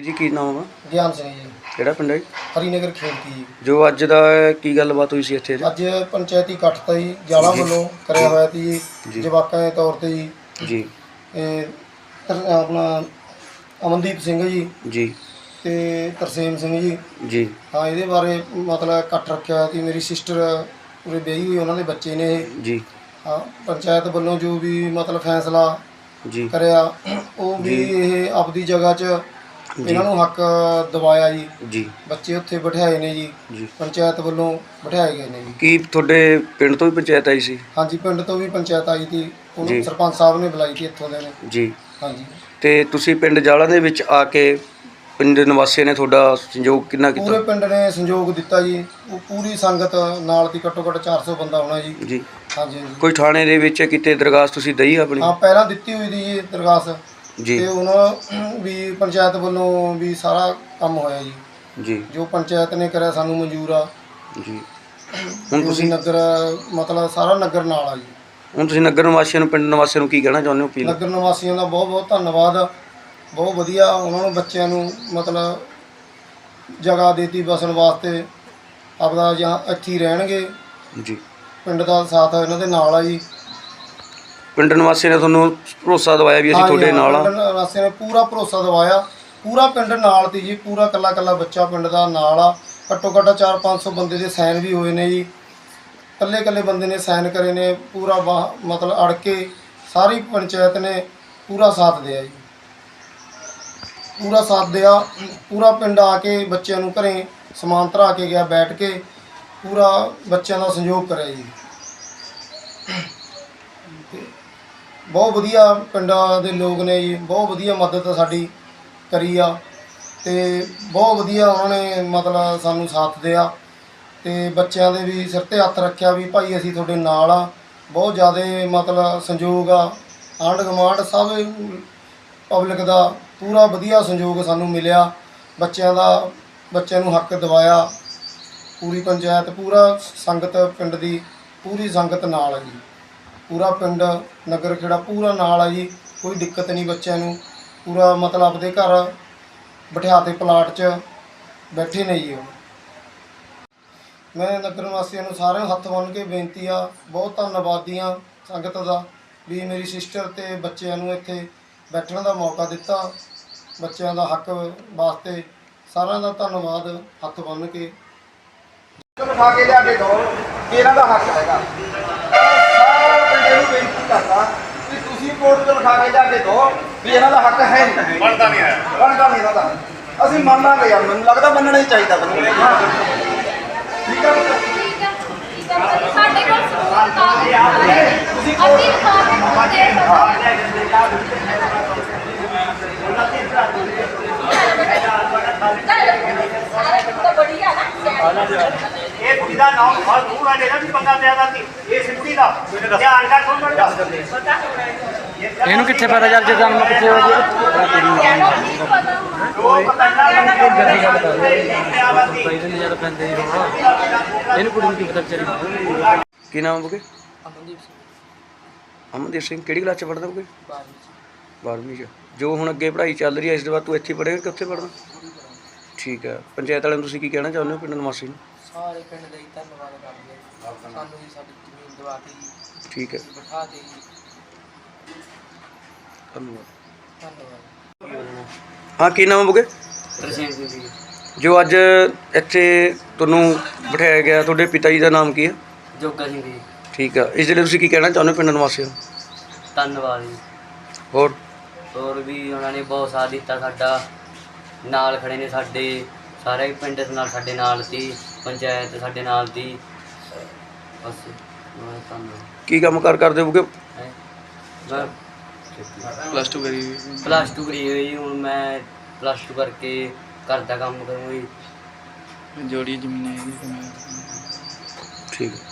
ਜੀ ਕੀ ਨਾਮ ਆ? ਗਿਆਨ ਸਿੰਘ ਜੀ। ਕਿਹੜਾ ਪਿੰਡ ਹੈ ਜੀ? ਹਰੀਨਗਰ ਖੇਤੀ। ਜੀ ਜੋ ਅੱਜ ਦਾ ਕੀ ਗੱਲਬਾਤ ਹੋਈ ਸੀ ਇੱਥੇ ਜੀ? ਅੱਜ ਪੰਚਾਇਤੀ ਇਕੱਠ ਤਾ ਜੀ ਜਾਲਾ ਵੱਲੋਂ ਕਰਿਆ ਹੋਇਆ ਸੀ ਜੀ। ਜੀ। ਜਵਾਕਾਂ ਦੇ ਤੌਰ ਤੇ ਜੀ। ਜੀ। ਇਹ ਤਰ- ਆਪਣਾ ਅਮਨਦੀਪ ਸਿੰਘ ਜੀ। ਜੀ। ਤੇ ਤਰਸੇਮ ਸਿੰਘ ਜੀ। ਜੀ। ਹਾਂ ਇਹਦੇ ਬਾਰੇ ਮਤਲਬ ਇਕੱਠ ਰੱਖਿਆ ਹੋਇਆ ਸੀ। ਮੇਰੀ ਸਿਸਟਰ ਉਰੇ ਵਿਆਹੀ ਹੋਈ ਉਹਨਾਂ ਦੇ ਬੱਚੇ ਨੇ ਇਹ। ਜੀ। ਹਾਂ ਪੰਚਾਇਤ ਵੱਲੋਂ ਜੋ ਵੀ ਮਤਲਬ ਫੈਸਲਾ ਜੀ। ਕਰਿਆ ਉਹ ਵੀ ਇਹ ਆਪਦੀ ਜਗ੍ਹਾ 'ਚ ਇਹਨਾਂ ਨੂੰ ਹੱਕ ਦਿਵਾਇਆ ਜੀ। ਜੀ। ਬੱਚੇ ਉੱਥੇ ਬਿਠਾਏ ਨੇ ਜੀ। ਪੰਚਾਇਤ ਵੱਲੋਂ ਬਿਠਾਏ ਗਏ ਨੇ ਜੀ। ਕੀ ਤੁਹਾਡੇ ਪਿੰਡ ਤੋਂ ਵੀ ਪੰਚਾਇਤ ਆਈ ਸੀ? ਹਾਂਜੀ ਪਿੰਡ ਤੋਂ ਵੀ ਪੰਚਾਇਤ ਆਈ ਸੀ। ਉਹਨੂੰ ਸਰਪੰਚ ਸਾਹਿਬ ਨੇ ਬੁਲਾਈ ਸੀ ਇੱਥੋਂ ਦੇ ਨੇ। ਜੀ। ਹਾਂਜੀ। ਤੇ ਤੁਸੀਂ ਪਿੰਡ ਜਾਲਾਂ ਦੇ ਵਿੱਚ ਆ ਕੇ ਪਿੰਡ ਨਿਵਾਸੀਆਂ ਨੇ ਤੁਹਾਡਾ ਸੰਯੋਗ ਕਿੰਨਾ ਪੂਰੇ ਕੀਤਾ ਪਿੰਡ ਨੇ ਸੰਯੋਗ ਦਿੱਤਾ ਜੀ। ਉਹ ਪੂਰੀ ਸੰਗਤ ਨਾਲ ਦੀ ਘੱਟੋ ਘੱਟ 400 ਬੰਦਾ ਹੋਣਾ ਜੀ। ਜੀ। ਹਾਂਜੀ ਕੋਈ ਥਾਣੇ ਦੇ ਵਿੱਚ ਕਿਤੇ ਦਰਖਾਸਤ ਤੁਸੀਂ ਦਈ ਆਪਣੀ? ਹਾਂ ਪਹਿਲਾਂ ਦਿੱਤੀ ਹੋਈ ਦੀ ਜੀ ਦਰਖਾਸਤ। ਜੀ। ਤੇ ਉਹਨਾਂ ਵੀ ਪੰਚਾਇਤ ਵੱਲੋਂ ਵੀ ਸਾਰਾ ਕੰਮ ਹੋਇਆ ਜੀ। ਜੀ। ਜੋ ਪੰਚਾਇਤ ਨੇ ਕਰਿਆ ਸਾਨੂੰ ਮਨਜ਼ੂਰ ਆ। ਜੀ। ਹੁਣ ਜੋ ਵੀ ਤੁਸੀਂ ਨਗਰ ਮਤਲਬ ਸਾਰਾ ਨਗਰ ਨਾਲ ਆ ਜੀ। ਹੁਣ ਤੁਸੀਂ ਨਗਰ ਨਿਵਾਸੀਆਂ ਨੂੰ ਪਿੰਡ ਨਿਵਾਸੀਆਂ ਨੂੰ ਕੀ ਕਹਿਣਾ ਚਾਹੁੰਦੇ ਹੋ ਅਪੀਲ? ਨਗਰ ਨਿਵਾਸੀਆਂ ਦਾ ਬਹੁਤ ਬਹੁਤ ਧੰਨਵਾਦ। ਬਹੁਤ ਵਧੀਆ ਉਹਨਾਂ ਨੂੰ ਬੱਚਿਆਂ ਨੂੰ ਮਤਲਬ ਜਗ੍ਹਾ ਦਿੱਤੀ ਬਸਣ ਵਾਸਤੇ। ਆਪਦਾ ਜਾਂ ਇੱਥੇ ਹੀ ਰਹਿਣਗੇ। ਜੀ। ਪਿੰਡ ਦਾ ਸਾਥ ਇਹਨਾਂ ਦੇ ਨਾਲ ਆ ਜੀ। ਪਿੰਡ ਨਿਵਾਸੀਆਂ ਨੇ ਤੁਹਾਨੂੰ ਭਰੋਸਾ ਦਵਾਇਆ ਵੀ ਅਸੀਂ ਤੁਹਾਡੇ ਨਾਲ ਆ। ਪਿੰਡ ਨਿਵਾਸੀਆਂ ਨੇ ਪੂਰਾ ਭਰੋਸਾ ਦਿਵਾਇਆ। ਪੂਰਾ ਪਿੰਡ ਨਾਲ ਤੀ ਜੀ ਪੂਰਾ ਕੱਲਾ ਕੱਲਾ ਬੱਚਾ ਪਿੰਡ ਦਾ ਨਾਲ ਆ। ਘੱਟੋ ਘੱਟ 4-500 ਬੰਦੇ ਦੇ ਸਾਈਨ ਵੀ ਹੋਏ ਨੇ ਜੀ। ਕੱਲੇ ਕੱਲੇ ਬੰਦੇ ਨੇ ਸਾਈਨ ਕਰੇ ਨੇ ਪੂਰਾ ਬਾਹ- ਮਤਲਬ ਅੜ ਕੇ ਸਾਰੀ ਪੰਚਾਇਤ ਨੇ ਪੂਰਾ ਸਾਥ ਦਿਆ ਜੀ। ਪੂਰਾ ਸਾਥ ਦਿਆ ਪੂਰਾ ਪਿੰਡ ਆ ਕੇ ਬੱਚਿਆਂ ਨੂੰ ਘਰੇ ਸਮਾਨ ਧਰਾ ਕੇ ਗਿਆ ਬੈਠ ਕੇ ਪੂਰਾ ਬੱਚਿਆਂ ਦਾ ਸਹਿਯੋਗ ਕਰਿਆ ਜੀ। ਤੇ ਬਹੁਤ ਵਧੀਆ ਪਿੰਡਾਂ ਦੇ ਲੋਕ ਨੇ ਜੀ, ਬਹੁਤ ਵਧੀਆ ਮਦਦ ਸਾਡੀ ਕਰੀ ਆ ਤੇ ਬਹੁਤ ਵਧੀਆ ਉਹਨਾਂ ਨੇ ਮਤਲਬ ਸਾਨੂੰ ਸਾਥ ਦਿਆ ਤੇ ਬੱਚਿਆਂ ਦੇ ਵੀ ਸਿਰ ਤੇ ਹੱਥ ਰੱਖਿਆ ਵੀ ਭਾਈ ਅਸੀਂ ਤੁਹਾਡੇ ਨਾਲ ਆ, ਬਹੁਤ ਜ਼ਿਆਦਾ ਮਤਲਬ ਸੰਯੋਗ ਆ, ਆਂਢ ਗੁਆਂਢ ਸਭ ਪਬਲਿਕ ਦਾ ਪੂਰਾ ਵਧੀਆ ਸੰਯੋਗ ਸਾਨੂੰ ਮਿਲਿਆ, ਬੱਚਿਆਂ ਦਾ, ਬੱਚਿਆਂ ਨੂੰ ਹੱਕ ਦਿਵਾਇਆ, ਪੂਰੀ ਪੰਚਾਇਤ, ਪੂਰਾ ਸੰਗਤ ਪਿੰਡ ਦੀ ਪੂਰੀ ਸੰਗਤ ਨਾਲ ਆ ਜੀ। ਪੂਰਾ ਪਿੰਡ, ਨਗਰ ਖੇੜਾ ਪੂਰਾ ਨਾਲ ਆ ਜੀ, ਕੋਈ ਦਿੱਕਤ ਨਹੀਂ ਬੱਚਿਆਂ ਨੂੰ। ਪੂਰਾ ਮਤਲਬ ਆਪਦੇ ਘਰ ਬਿਠਾ ਪਲਾਟ 'ਚ, ਬੈਠੇ ਨੇ ਜੀ ਉਹ। ਮੈਂ ਨਗਰ ਵਾਸੀਆਂ ਨੂੰ ਸਾਰਿਆਂ ਨੂੰ ਹੱਥ ਬੰਨ੍ਹ ਕੇ ਬੇਨਤੀ ਆ, ਬਹੁਤ ਧੰਨਵਾਦੀ ਆ ਸੰਗਤ ਦਾ, ਵੀ ਮੇਰੀ ਸਿਸਟਰ ਤੇ ਬੱਚਿਆਂ ਨੂੰ ਇੱਥੇ ਬੈਠਣ ਦਾ ਮੌਕਾ ਦਿੱਤਾ। ਬੱਚਿਆਂ ਦਾ ਹੱਕ ਵਾਸਤੇ ਸਾਰਿਆਂ ਦਾ ਧੰਨਵਾਦ, ਹੱਥ ਬੰਨ੍ਹ ਕੇ। ਲਿਖਾ ਕੇ ਲਿਆ ਕੇ ਦੋ ਕਿ ਇਹਨਾਂ ਦਾ ਹੱਕ ਹੈਗਾ। ਕੋਰਟ ਤੋਂ ਲਿਖਾ ਕੇ ਲਿਆ ਕੇ ਦੋ ਵੀ ਇਹਨਾਂ ਦਾ ਹੱਕ ਹੈ ਨਹੀਂ। ਬਣਦਾ ਨਹੀਂ ਹੈ। ਬਣਦਾ ਨਹੀਂ ਇਹਨਾਂ ਦਾ। ਅਸੀਂ ਮੰਨ ਲਾਂਗੇ ਯਾਰ ਮੈਨੂੰ ਲੱਗਦਾ ਮੰਨਣਾ ਹੀ ਚਾਹੀਦਾ ਬੰਦੇ। ਨੂੰ ਠੀਕ ਹੈ ਸਾਡੇ ਕੋਲ ਸਬੂਤ ਕਾਗਜ਼ ਹੈ। ਅਸੀਂ ਕਾਗਜ਼ ਦੇ ਸਕਦੇ ਹਾਂ। ਬੜੀਆ ਨਾ। ਇਹ ਕੁੜੀ ਦਾ ਨਾਮ ਬਹੁਤ ਦੂਰ ਆ ਜਿਹੜਾ ਵੀ ਬੰਦਾ ਪਿਆ ਦਾ ਸੀ ਇਹ ਸਿੱਧੀ ਦਾ। ਧਿਆਨ ਕਰ ਸੁਣ ਸੁਣ ਇਹਨੂੰ ਕਿੱਥੇ ਪਤਾ ਚੱਲ ਜੇ ਜਨਮ ਕਿੱਥੇ ਹੋ ਗਿਆ? ਲੋਕ ਕੰਨਾਂ ਨੂੰ ਪਿਆ ਵਾ ਸੀ ਇਹਨੂੰ ਕੁੜੀ ਨੂੰ ਕੀ ਪਤਾ ਵਿਚਾਰੀ ਕੀ ਨਾਮ ਬੁਗੇ ਅਮਨਦੀਪ ਸਿੰਘ। ਅਮਨਦੀਪ ਸਿੰਘ ਕਿਹੜੀ ਕਲਾਸ ਚ ਪੜਦਾ ਬੁਗੇ 12ਵੀਂ ਚ। ਜੋ ਹੁਣ ਅੱਗੇ ਪੜ੍ਹਾਈ ਚੱਲ ਰਹੀ ਹੈ ਇਸ ਦੇ ਬਾਅਦ ਤੂੰ ਇੱਥੇ ਪੜ੍ਹੇਗਾ ਕਿ ਉੱਥੇ ਪੜ੍ਹਨਾ ਠੀਕ ਹੈ ਪੰਚਾਇਤ ਵਾਲਿਆਂ ਨੂੰ ਤੁਸੀਂ ਕੀ ਕਹਿਣਾ ਚਾਹੁੰਦੇ ਹੋ ਪਿੰਡ ਨਿਵਾਸੀ ਨੂੰ? ਸਾਰੇ ਪਿੰਡ ਦਾ ਹੀ ਧੰਨਵਾਦ ਕਰਦੇ ਹਾਂ। ਸਾਨੂੰ ਹੀ ਸਾਡੀ ਜ਼ਮੀਨ ਦਵਾ ਕੇ ਜੀ। ਠੀਕ ਹੈ। ਬਿਠਾ ਦੇ ਜੀ। ਧੰਨਵਾਦ। ਧੰਨਵਾਦ। ਹਾਂ ਕੀ ਨਾਮ ਹੈ ਬੁਗੇ? ਤਰਸੇਮ ਸਿੰਘ ਜੀ। ਜੋ ਅੱਜ ਇੱਥੇ ਤੁਹਾਨੂੰ ਬਿਠਾਇਆ ਗਿਆ ਤੁਹਾਡੇ ਪਿਤਾ ਜੀ ਦਾ ਨਾਮ ਕੀ ਹੈ? ਜੋਗਾ ਸਿੰਘ ਜੀ। ਠੀਕ ਹੈ ਇਸ ਲਈ ਤੁਸੀਂ ਕੀ ਕਹਿਣਾ ਚਾਹੁੰਦੇ ਹੋ ਪਿੰਡ ਨਿਵਾਸੀਆਂ ਨੂੰ? ਧੰਨਵਾਦ ਜੀ। ਹੋਰ? ਹੋਰ ਵੀ ਉਹਨਾਂ ਨੇ ਬਹੁਤ ਸਾਥ ਦਿੱਤਾ ਸਾਡਾ। ਨਾਲ ਖੜੇ ਨੇ ਸਾਡੇ। ਸਾਰੇ ਪਿੰਡ ਦੇ ਨਾਲ ਸਾਡੇ ਨਾਲ ਸੀ। ਪੰਚਾਇਤ ਸਾਡੇ ਨਾਲ ਦੀ ਬਸ ਬਹੁਤ ਧੰਨਵਾਦ। ਕੀ ਕੰਮ ਕਾਰ ਕਰਦੇ ਹੋਗੇ ਹੈਂ। ਪਲੱਸ 2 ਕਰੀ ਪਲੱਸ 2 ਕਰੀ ਹੋਈ ਹੁਣ ਮੈਂ ਪਲੱਸ 2 ਕਰਕੇ ਘਰ ਦਾ ਕੰਮ ਕਰੂੰਗੀ ਠੀਕ। ਹੈ